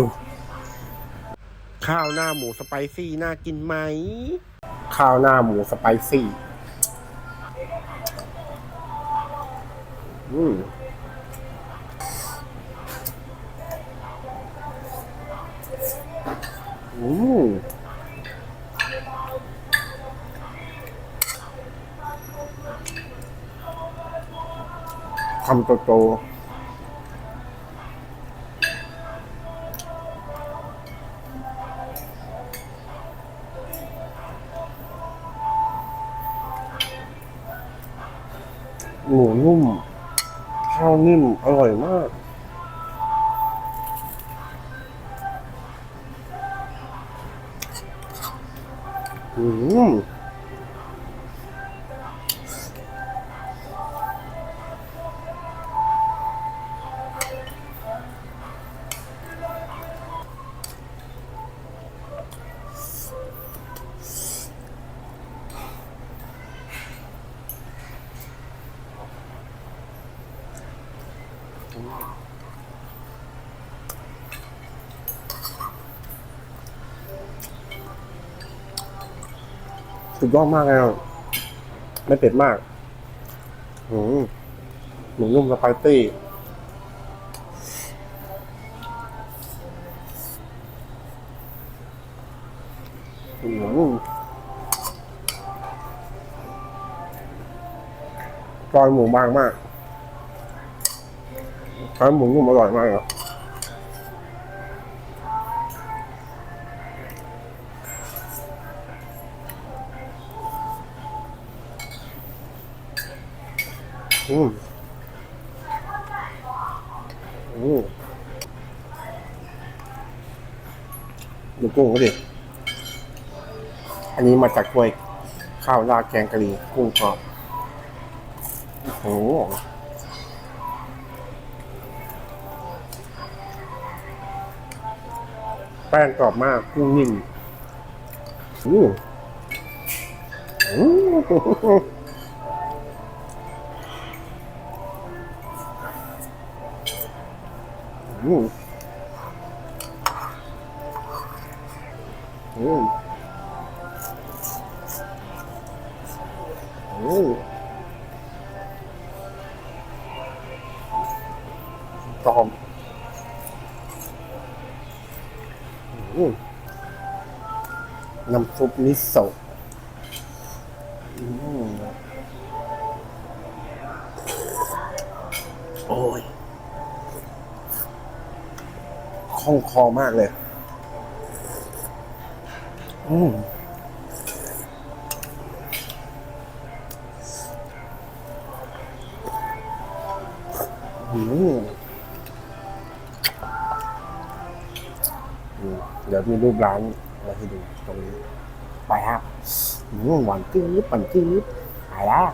ดู ข้าวหน้าหมูสไปซี่น่ากินไหม ข้าวหน้าหมูสไปซี่ อืมอืมคำโตๆ หมูนุ่ม ข้าวนิ่ม อร่อยมาก อืม สุดยอดมากเลยอะไม่เผ็ดมากอืมหมูนุ่มสไปซี่อืมซอยหมูบางมาก ซอยหมูนุ่มอร่อยมากเลยอืมอืมดูกุ้งก็ดิ อันนี้มาจากถ้วยข้าวราดแกงกะหรี่กุ้งกรอบโอ้โห แป้งกรอบมากกุ้งนิ่มอืมอืมอืมอืม น้ำซุปมิโซะโอ้ยคล่องคอมากเลย อืมอืม ดี๋ยวมีรูปร้านมาให้ดูตรงนี้ ไปครับหวานจี๊บหวานจี๊บไปแล้ว